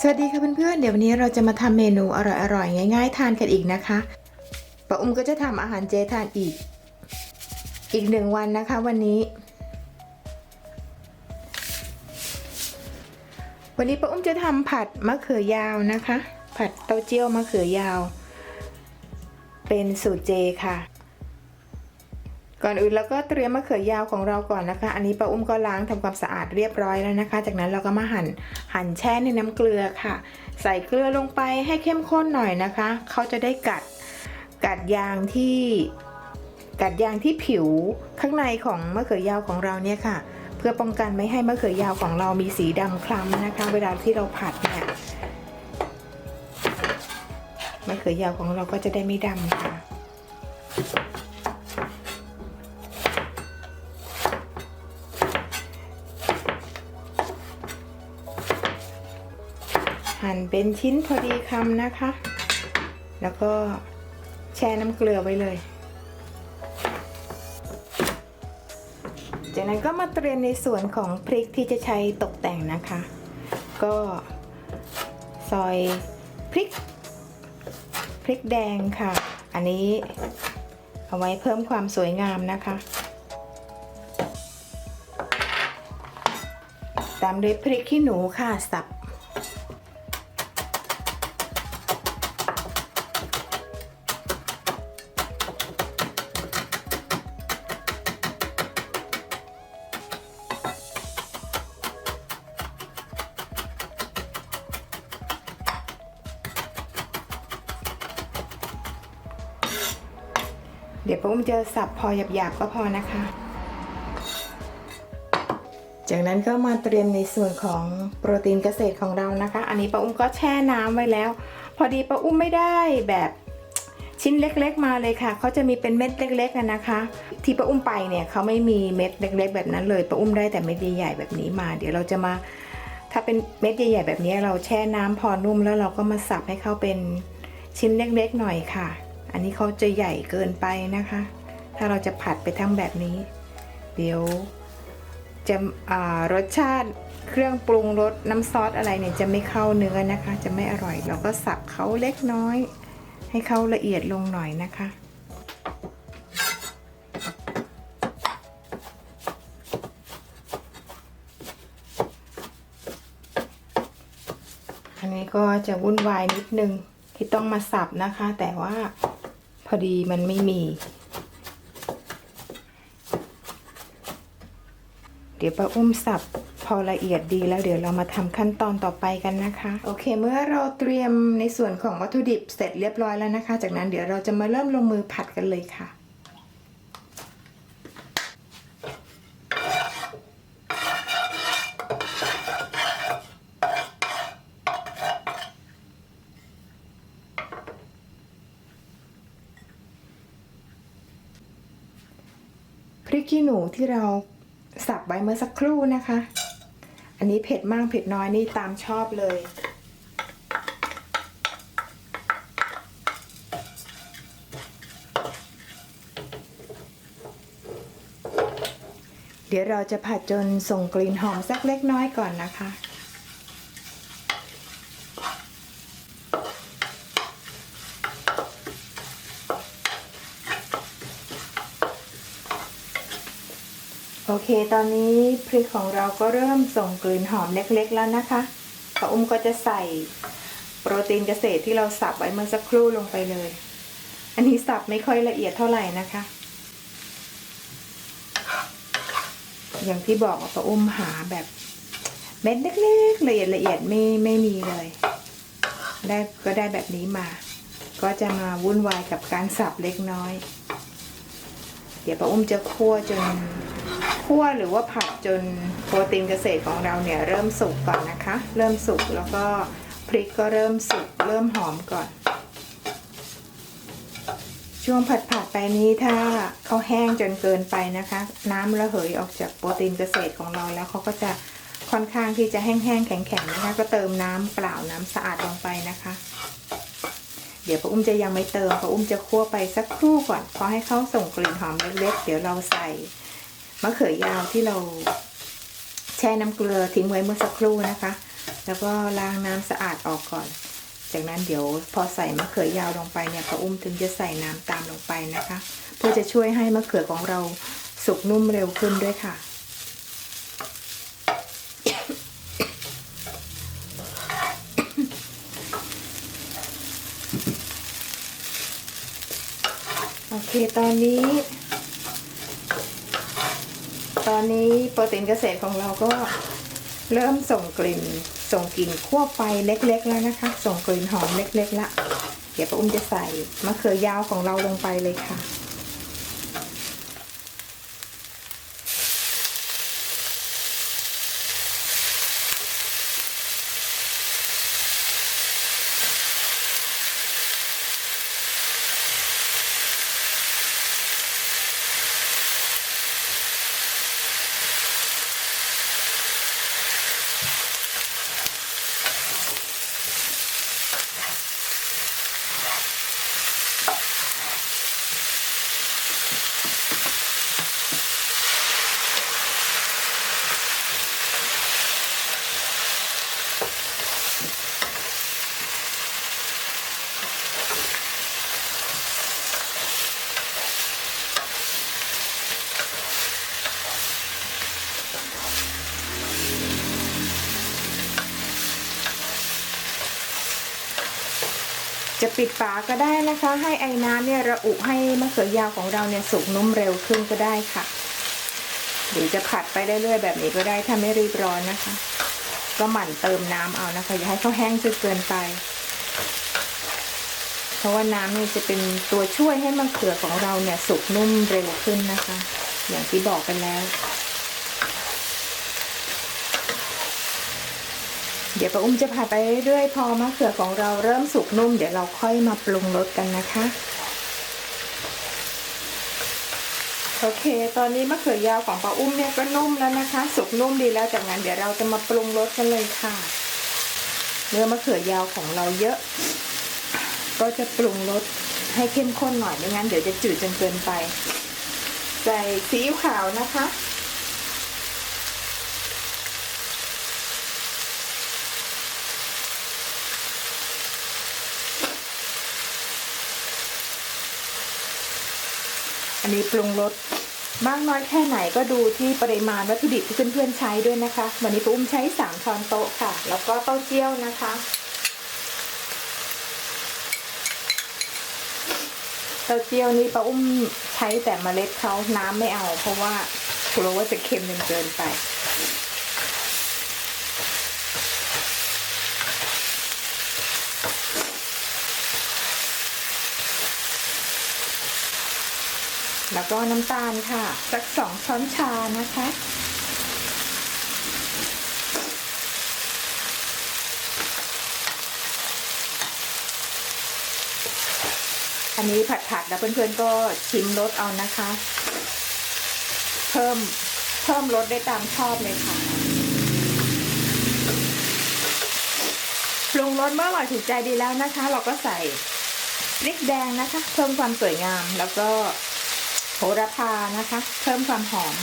ๆ เดี๋ยววันนี้เราจะมาทำเมนูอร่อยๆ ง่าย ๆ ทานกันอีกนะคะป้าอุ้มก็จะทำอาหารเจทานอีก อีกหนึ่งวันนะคะวันนี้ วันนี้ป้าอุ้มจะทำผัดมะเขือยาวนะคะ ผัดเต้าเจี้ยวมะเขือยาว เป็นสูตรเจค่ะ ก่อนอื่นเราก็เตรียมมะเขือยาวของเราก่อนนะคะ อันนี้ป้าอุ้มก็ล้างทำความสะอาดเรียบร้อยแล้วนะคะ จากนั้นเราก็มาหั่นหั่นแช่ในน้ำเกลือค่ะ ใส่เกลือลงไปให้เข้มข้นหน่อยนะคะ เขาจะได้กัดกัดยางที่กัดยางที่ผิวข้างในของมะเขือยาวของเราเนี่ยค่ะ เพื่อป้องกันไม่ให้มะเขือยาวของเรามีสีดำคล้ำนะคะ เวลาที่เราผัดเนี่ยมะเขือยาวของเราก็จะได้ไม่ดำค่ะ เป็นชิ้นพอดีคำนะคะ แล้วก็แช่น้ำเกลือไว้เลย จากนั้นก็มาเตรียมในส่วนของพริกที่จะใช้ตกแต่งนะคะ ก็ซอยพริก พริกแดงค่ะ อันนี้เอาไว้เพิ่มความสวยงามนะคะ ตามด้วยพริกขี้หนูค่ะสับ เดี๋ยวป้าอุ้มจะสับพอหยาบๆก็พอนะคะ จากนั้นก็มาเตรียมในส่วนของโปรตีนเกษตรของเรานะคะ อันนี้ป้าอุ้มก็แช่น้ำไว้แล้ว พอดีป้าอุ้มไม่ได้แบบชิ้นเล็กๆมาเลยค่ะ เขาจะมีเป็นเม็ดเล็กๆกันนะคะ ที่ป้าอุ้มไปเนี่ยเขาไม่มีเม็ดเล็ก ๆ แบบนั้นเลยป้าอุ้มได้แต่เม็ดใหญ่ๆแบบนี้มา เดี๋ยวเราจะมา ถ้าเป็นเม็ดใหญ่ๆแบบนี้เราแช่น้ำพอนุ่มแล้วเราก็มาสับให้เขาเป็นชิ้นเล็กๆหน่อยค่ะ อันนี้เขาจะใหญ่เกินไปนะคะ ถ้าเราจะผัดไปทั้งแบบนี้ เดี๋ยวจะรสชาติเครื่องปรุงรสน้ำซอสอะไรเนี่ยจะไม่เข้าเนื้อนะคะ จะไม่อร่อย เราก็สับเขาเล็กน้อย ให้เขาละเอียดลงหน่อยนะคะอันนี้ก็จะวุ่นวายนิดนึงที่ต้องมาสับนะคะ แต่ว่า พอดีมันไม่มี เดี๋ยวป้าอุ้มสับพอละเอียดดีแล้วเดี๋ยวเรามาทำขั้นตอนต่อไปกันนะคะ โอเค เมื่อเราเตรียมในส่วนของวัตถุดิบเสร็จเรียบร้อยแล้วนะคะ จากนั้นเดี๋ยวเราจะมาเริ่มลงมือผัดกันเลยค่ะ ริกขี้หนูที่เราสับไว้เมื่อสักครู่นะคะ อันนี้เผ็ดมากเผ็ดน้อยนี่ตามชอบเลย เดี๋ยวเราจะผัดจนส่งกลิ่นหอมสักเล็กน้อยก่อนนะคะ โอเค ตอนนี้พริกของเราก็เริ่มส่งกลิ่นหอมเล็กๆแล้วนะคะป้าอุ้มก็จะใส่โปรตีนเกษตรที่เราสับไว้เมื่อสักครู่ลงไปเลย อันนี้สับไม่ค่อยละเอียดเท่าไหร่นะคะ อย่างที่บอกป้าอุ้มหาแบบเม็ดเล็กๆละเอียดละเอียดไม่ไม่มีเลย ได้ก็ได้แบบนี้มา ก็จะมาวุ่นวายกับการสับเล็กน้อย เดี๋ยวป้าอุ้มจะคั่วจน คั่วหรือว่าผัดจนโปรตีนเกษตรของเราเนี่ยเริ่มสุกก่อนนะคะ เริ่มสุกแล้วก็พริกก็เริ่มสุกเริ่มหอมก่อน ช่วงผัดผัดไปนี้ถ้าเขาแห้งจนเกินไปนะคะ น้ำระเหยออกจากโปรตีนเกษตรของเราแล้วเขาก็จะค่อนข้างที่จะแห้งๆแข็งๆนะคะ ก็เติมน้ำเปล่าน้ำสะอาดลงไปนะคะ เดี๋ยวป้าอุ้มจะยังไม่เติมป้าอุ้มจะคั่วไปสักครู่ก่อนพอให้เขาส่งกลิ่นหอมเล็กๆ เดี๋ยวเราใส่ มะเขือยาวที่เราแช่น้ำเกลือทิ้งไว้เมื่อสักครู่นะคะ แล้วก็ล้างน้ำสะอาดออกก่อน จากนั้นเดี๋ยวพอใส่มะเขือยาวลงไปเนี่ยป้าอุ้มถึงจะใส่น้ำตามลงไปนะคะ เพื่อจะช่วยให้มะเขือของเราสุกนุ่มเร็วขึ้นด้วยค่ะโอเค ตอนนี้ ตอนนี้โปรตีนเกษตรของเราก็เริ่มส่งกลิ่น ส่งกลิ่นคั่วไฟเล็ก ๆ แล้วนะคะ ส่งกลิ่นหอมเล็ก ๆ ละ เดี๋ยวป้าอุ้มจะใส่มะเขือยาวของเราลงไปเลยค่ะ จะปิดฝาก็ได้นะคะ ให้ไอ้น้ำเนี่ยระอุให้มะเขือยาวของเราเนี่ยสุกนุ่มเร็วขึ้นก็ได้ค่ะ หรือจะผัดไปเรื่อยๆแบบนี้ก็ได้ถ้าไม่รีบร้อนนะคะ ก็หมั่นเติมน้ำเอานะคะ อย่าให้เขาแห้งจนเกินไป เพราะว่าน้ำนี่จะเป็นตัวช่วยให้มะเขือของเราเนี่ยสุกนุ่มเร็วขึ้นนะคะ อย่างที่บอกกันแล้ว เดี๋ยวป้าอุ้มจะผัดไปเรื่อยๆพอมะเขือของเราเริ่มสุกนุ่ม เดี๋ยวเราค่อยมาปรุงรสกันนะคะ โอเค ตอนนี้มะเขือยาวของป้าอุ้มเนี่ยก็นุ่มแล้วนะคะ สุกนุ่มดีแล้วจากนั้นเดี๋ยวเราจะมาปรุงรสกันเลยค่ะ เนื้อมะเขือยาวของเราเยอะ ก็จะปรุงรสให้เข้มข้นหน่อยไม่งั้นเดี๋ยวจะจืดจนเกินไป ใส่ซีอิ๊วขาวนะคะ นนี้ปรุงรสมากน้อยแค่ไหนก็ดูที่ปริมาณวัตถุดิบที่เพื่อนๆใช้ด้วยนะคะ วันนี้ป้าอุ้มใช้สามช้อนโต๊ะค่ะ แล้วก็เต้าเจี้ยวนะคะ เต้าเจี้ยวนี่ป้าอุ้มใช้แต่เมล็ดเขาน้ำไม่เอา เพราะว่ากลัวว่าจะเค็มจนเกินไป แล้วก็น้ำตาลค่ะ สักสองช้อนชานะคะ อันนี้ผัดๆแล้วเพื่อนๆก็ชิมรสเอานะคะ เพิ่มเพิ่มรสได้ตามชอบเลยค่ะปรุงรสเมื่ออร่อยถูกใจดีแล้วนะคะ เราก็ใส่พริกแดงนะคะ เพิ่มความสวยงามแล้วก็ โหระพานะคะ เพิ่มความหอม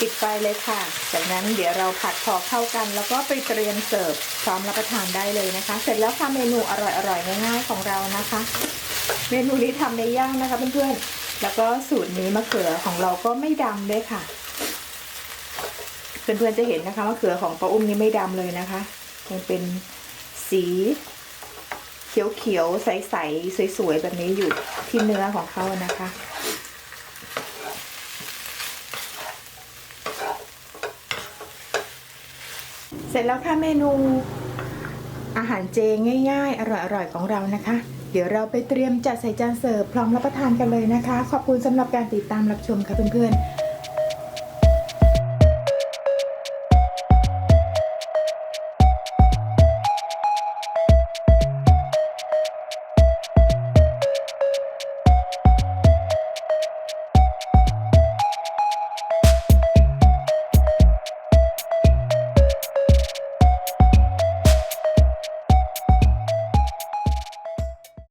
ปิดไฟเลยค่ะ จากนั้นเดี๋ยวเราผัดพอเข้ากัน แล้วก็ไปเตรียมเสิร์ฟพร้อมรับประทานได้เลยนะคะ เสร็จแล้วค่ะเมนูอร่อยๆง่ายๆของเรานะคะ เมนูนี้ทำในย่างนะคะเพื่อนๆ แล้วก็สูตรนี้มะเขือของเราก็ไม่ดำด้วยค่ะเพื่อนๆจะเห็นนะคะมะเขือของป้าอุ้มนี่ไม่ดำเลยนะคะยังเป็น สีเขียวๆ ใสๆ สวยๆ แบบนี้อยู่ที่เนื้อของเขานะคะ เสร็จแล้วค่ะเมนู อาหารเจง่ายๆ อร่อยๆ ของเรานะคะ เดี๋ยวเราไปเตรียมจัดใส่จานเสิร์ฟพร้อมรับประทานกันเลยนะคะ ขอบคุณสำหรับการติดตามรับชมค่ะเพื่อนๆ